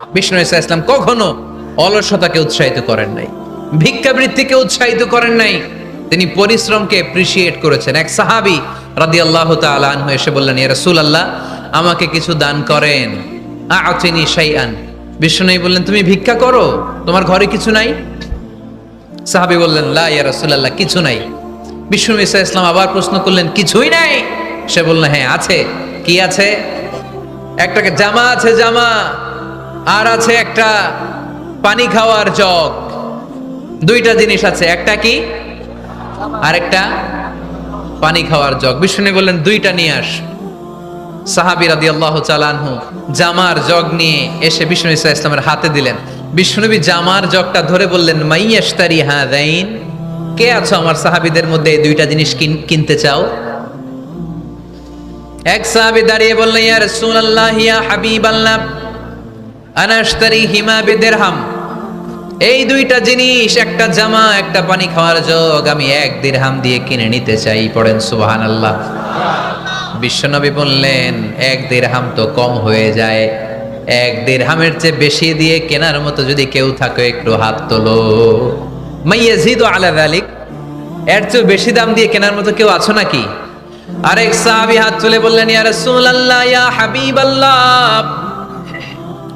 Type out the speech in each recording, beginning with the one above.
বিষ্ণু ইসা ইসলাম কখনো অলসতাকে উৎসাহিত করেন নাই, ভিক্ষাবৃত্তিকে উৎসাহিত করেন নাই। তিনি পরিশ্রমকে এপ্রিসিয়েট করেছেন। এক সাহাবি রাদি আল্লাহ তালান এসে বললেন, ইয়া রাসূল আল্লাহ আমাকে কিছু দান করেন। আচিনি শাইআন। বিষ্ণু বললেন, তুমি ভিক্ষা করো? তোমার ঘরে কিছু নাই? সাহাবি বললেন, লা, ইয়া রাসূলুল্লাহ, কিছু নাই। বিষ্ণু ইসা ইসলাম আবার প্রশ্ন করলেন, কিছুই নাই? সে বলল হ্যাঁ আছে। কি আছে? একটা জামা আছে, জামা। আর আছে একটা পানি খাওয়ার জগ। দুইটা জিনিস আছে, একটা কি? আর একটা পানি খাওয়ার জগ। বিষ্ণু বললেন, দুইটা নিয়ে আস। সাহাবি রাদি আল্লাহ চালানহু জামার জগ নিয়ে এসে বিষ্ণু ইসা ইসলামের হাতে দিলেন। বিষ্ণুনবী জামার জগটা ধরে বললেন মাইয়াস্তারি হা দাইন কে আছো আমার সাহাবিদের মধ্যে এই দুইটা জিনিস কিন- কিনতে চাও? এক সাহাবি দাঁড়িয়ে বললেন, ইয়া রাসূলুল্লাহ, ইয়া হাবিবাল্লাহ আনা আশতারি হিমা বিদিরহাম। এই দুইটা জিনিস, একটা জামা, একটা পানি খাওয়ার জগ আমি এক দিরহাম দিয়ে কিনে নিতে চাই, পড়েন সুবহানাল্লাহ। বিশ্বনবী বললেন, এক দেড়হাম তো কম হয়ে যায়। এক দেড়হামের চেয়ে বেশি দিয়ে কেনার মতো যদি কেউ থাকে, একটু হাত তোলো। মাইয়াজিদ আলা যালিক, এর চেয়ে বেশি দাম দিয়ে কেনার মতো কেউ আছো নাকি? আরেক সাহাবী হাত তুলে বললেন, ইয়া রাসূলুল্লাহ, ইয়া হাবিবাল্লাহ।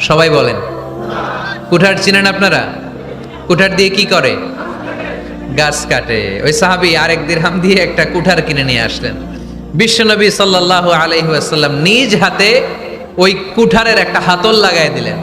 সবাই বলেন। কুঠার চিনেন আপনারা? কুঠার দিয়ে কি করে? গাছ কাটে। ওই সাহাবি আরেক দিরহাম দিয়ে একটা কুঠার কিনে নিয়ে আসলেন। বিশ্বনবী সাল্লাল্লাহু আলাইহি ওয়াসাল্লাম নিজ হাতে ওই কুঠারের একটা হাতল লাগাই দিলেন।